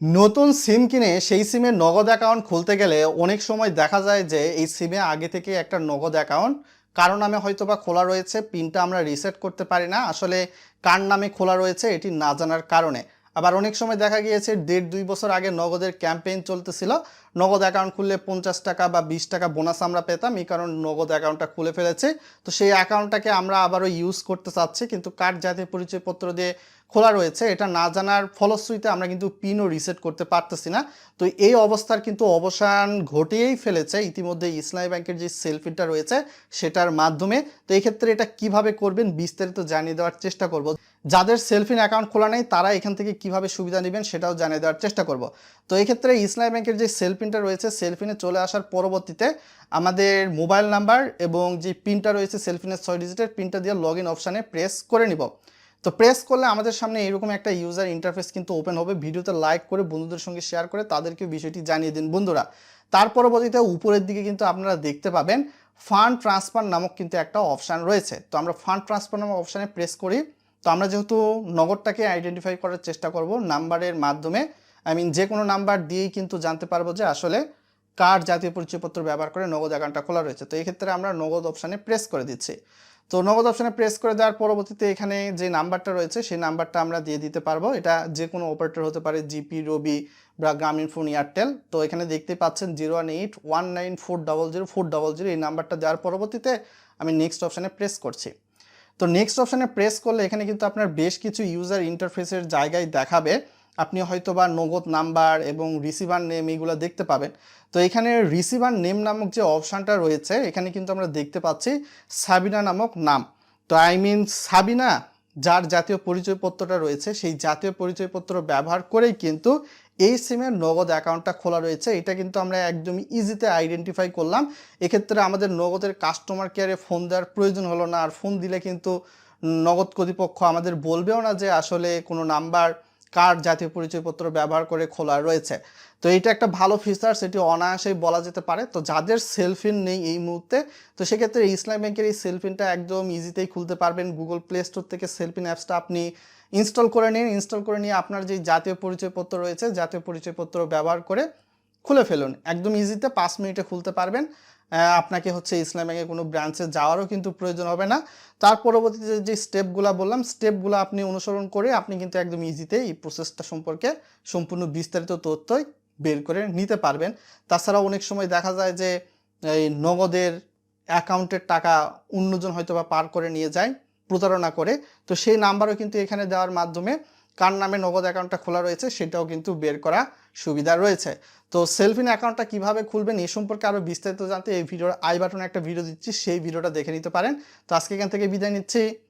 নতুন সিম কিনে সেই সিমে নগদ অ্যাকাউন্ট খুলতে গেলে অনেক সময় দেখা যায় যে এই সিমে আগে থেকে একটা নগদ অ্যাকাউন্ট কারও নামে হয়তো বা খোলা রয়েছে, পিনটা আমরা রিসেট করতে পারি না। আসলে কার নামে খোলা রয়েছে এটি না জানার কারণে। আবার অনেক সময় দেখা গিয়েছে, দেড় দুই বছর আগে নগদের ক্যাম্পেইন চলতেছিল। নগদ অ্যাকাউন্ট খুললে পঞ্চাশ টাকা বা বিশ টাকা বোনাস আমরা পেতাম, এই কারণে নগদ অ্যাকাউন্টটা খুলে ফেলেছে। তো সেই অ্যাকাউন্টটাকে আমরা আবারও ইউজ করতে চাচ্ছি, কিন্তু কার জাতীয় পরিচয়পত্র দিয়ে খোলা রয়েছে, এটা না জানার ফলশ্রুতিতে আমরা কিন্তু পিনও রিসেট করতে পারতেছি না। তো এই অবস্থার কিন্তু অবসান ঘটিয়েই ফেলেছে। ইতিমধ্যে ইসলামী ব্যাংকের যে সেলফিটা রয়েছে, সেটার মাধ্যমে। তো এই ক্ষেত্রে এটা কীভাবে করবেন বিস্তারিত জানিয়ে দেওয়ার চেষ্টা করব। যাদের সেলফিন অ্যাকাউন্ট খোলা নেই, তারা এখান থেকে কীভাবে সুবিধা নেবেন সেটাও জানিয়ে দেওয়ার চেষ্টা করব। তো এই ক্ষেত্রে ইসলামী ব্যাংকের যে সেলফিনটা রয়েছে, সেলফিনে চলে আসার পরবর্তীতে আমাদের মোবাইল নাম্বার এবং যে পিনটা রয়েছে, সেলফিনের ছয় ডিজিটের পিনটা দিয়ে লগ ইন অপশানে প্রেস করে নিব। তো প্রেস করলে আমাদের সামনে এরকম একটা ইউজার ইন্টারফেস কিন্তু ওপেন হবে। ভিডিওতে লাইক করে বন্ধুদের সঙ্গে শেয়ার করে তাদেরকে বিষয়টি জানিয়ে দিন। বন্ধুরা, তার পরবর্তীতে উপরের দিকে কিন্তু আপনারা দেখতে পাবেন ফান্ড ট্রান্সফার নামক কিন্তু একটা অপশান রয়েছে। তো আমরা ফান্ড ট্রান্সফার নামক অপশানে প্রেস করি। তো আমরা যেহেতু নগদটাকে আইডেন্টিফাই করার চেষ্টা করব নাম্বারের মাধ্যমে আই মিন যে কোনো নাম্বার দিয়েই কিন্তু জানতে পারব যে আসলে কার জাতীয় পরিচয়পত্র ব্যবহার করে নগদ অ্যাকাউন্টটা খোলা রয়েছে। তো এই ক্ষেত্রে আমরা নগদ অপশানে প্রেস করে দিচ্ছি। তো নগদ অপশানে প্রেস করে দেওয়ার পরবর্তীতে এখানে যে নাম্বারটা রয়েছে, সেই নাম্বারটা আমরা দিয়ে দিতে পারব। এটা যে কোনো অপারেটর হতে পারে জিপি রবি বা গ্রামীণ ফোন এয়ারটেল তো এখানে দেখতে পাচ্ছেন zero one eight one nine four double zero four double zero এই নাম্বারটা দেওয়ার পরবর্তীতে আমি নেক্সট অপশানে প্রেস করছি। তো নেক্সট অপশানে প্রেস করলে এখানে কিন্তু আপনার বেশ কিছু ইউজার ইন্টারফেসের জায়গায় দেখাবে। আপনি হয়তো বা নগদ নাম্বার এবং রিসিভার নেম এইগুলো দেখতে পাবেন। তো এখানে রিসিভার নেম নামক যে অপশানটা রয়েছে, এখানে কিন্তু আমরা দেখতে পাচ্ছি সাবিনা নামক নাম। তো আই মিন সাবিনা, যার জাতীয় পরিচয়পত্রটা রয়েছে, সেই জাতীয় পরিচয়পত্র ব্যবহার করেই কিন্তু এই সিমের নগদ অ্যাকাউন্টটা খোলা রয়েছে। এটা কিন্তু আমরা একদম ইজিতে আইডেন্টিফাই করলাম। এক্ষেত্রে আমাদের নগদের কাস্টমার কেয়ারে ফোন দেওয়ার প্রয়োজন হলো না, আর ফোন দিলে কিন্তু নগদ কর্তৃপক্ষ আমাদের বলবেও না যে আসলে কোনো নাম্বার কার জাতীয় পরিচয়পত্র ব্যবহার করে খোলা রয়েছে। তো এটা একটা ভালো ফিচার সেটি অনায়াসেই বলা যেতে পারে। তো যাদের সেলফিন নেই এই মুহূর্তে, তো সেক্ষেত্রে ইসলাম ব্যাংকের এই সেলফিনটা একদম ইজিতেই খুলতে পারবেন। গুগল প্লে স্টোর থেকে সেলফিন অ্যাপসটা আপনি ইনস্টল করে নিন। ইনস্টল করে নিয়ে আপনার যে জাতীয় পরিচয়পত্র রয়েছে, জাতীয় পরিচয়পত্র ব্যবহার করে খুলে ফেলুন। একদম ইজিতে পাঁচ মিনিটে খুলতে পারবেন। আপনাকে হচ্ছে ইসলাম ব্যাংকের কোনো ব্রাঞ্চে যাওয়ারও কিন্তু প্রয়োজন হবে না। তার পরবর্তীতে যে স্টেপগুলো বললাম স্টেপগুলো আপনি অনুসরণ করে আপনি কিন্তু একদম ইজিতে এই প্রসেসটা সম্পর্কে সম্পূর্ণ বিস্তারিত তথ্যই বের করে নিতে পারবেন। তাছাড়া অনেক সময় দেখা যায় যে, এই নগদের অ্যাকাউন্টের টাকা অন্যজন হয়তো বা পার করে নিয়ে যায়, প্রতারণা করে। তো সেই নাম্বারও কিন্তু এখানে দেওয়ার মাধ্যমে কার নামে নগদ অ্যাকাউন্টটা খোলা রয়েছে সেটাও কিন্তু বের করা সুবিধা রয়েছে। তো সেলফিন অ্যাকাউন্টটা কীভাবে খুলবেন এ সম্পর্কে আরও বিস্তারিত জানতে এই ভিডিওর আই বাটনে একটা ভিডিও দিচ্ছি, সেই ভিডিওটা দেখে নিতে পারেন। তো আজকে এখান থেকে বিদায় নিচ্ছি।